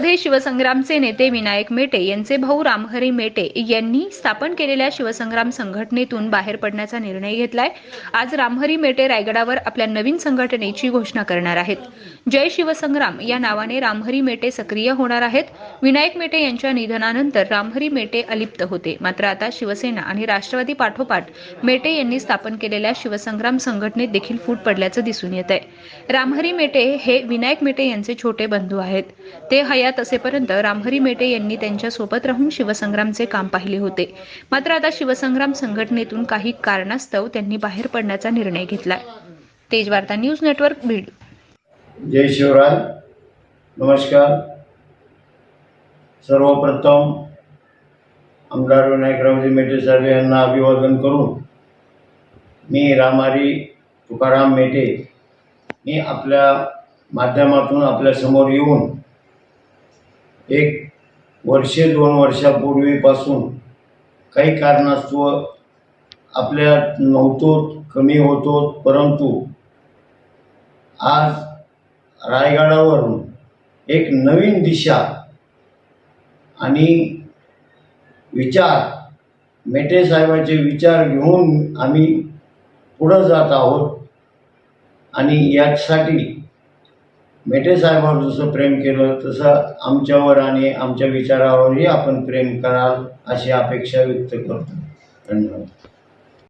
मध्ये शिवसंग्रामचे नेते विनायक मेटे यांचे भाऊ रामहरी मेटे यांनी स्थापन केलेल्या शिवसंग्राम संघटनेतून बाहेर पडण्याचा निर्णय घेतलाय. आज रामहरी मेटे रायगडावर आपल्या नवीन संघटनेची घोषणा करणार आहेत. जय शिवसंग्राम या नावाने रामहरी मेटे सक्रिय होणार आहेत. विनायक मेटे यांच्या निधनानंतर रामहरी मेटे अलिप्त होते. मात्र आता शिवसेना आणि राष्ट्रवादी पाठोपाठ मेटे यांनी स्थापन केलेल्या शिवसंग्राम संघटनेत देखील फूट पडल्याचं दिसून येत आहे रामहरी मेटे हे विनायक मेटे यांचे छोटे बंधू आहेत. ते हयात असेपर्यंत रामहरी मेटे यांनी त्यांच्यासोबत राहून शिवसंग्रामचे काम पाहिले होते. मात्र आता शिवसंग्राम संघटनेतून काही कारणास्तव त्यांनी बाहेर पडण्याचा निर्णय घेतलाय. Tejvarta news network Beed. जय शिवराय. नमस्कार. सर्वप्रथम आमदार विनायकरावजी मेटे साहेब यांना अभिवादन करून मी रामारी तुकाराम मेटे मी आपल्या माध्यमातून आपल्यासमोर येऊन एक वर्षे दोन वर्षापूर्वीपासून काही कारणास्तव आपल्या नव्हतो कमी होतो परंतु आज रायगडावरून एक नवीन दिशा आणि विचार मेटे साहेबाचे विचार घेऊन आम्ही पुढं जात आहोत आणि यासाठी मेटे साहेबांवर जसं प्रेम केलं तसं आमच्यावर आणि आमच्या विचारावरही आपण प्रेम कराल अशी अपेक्षा व्यक्त करतो. धन्यवाद.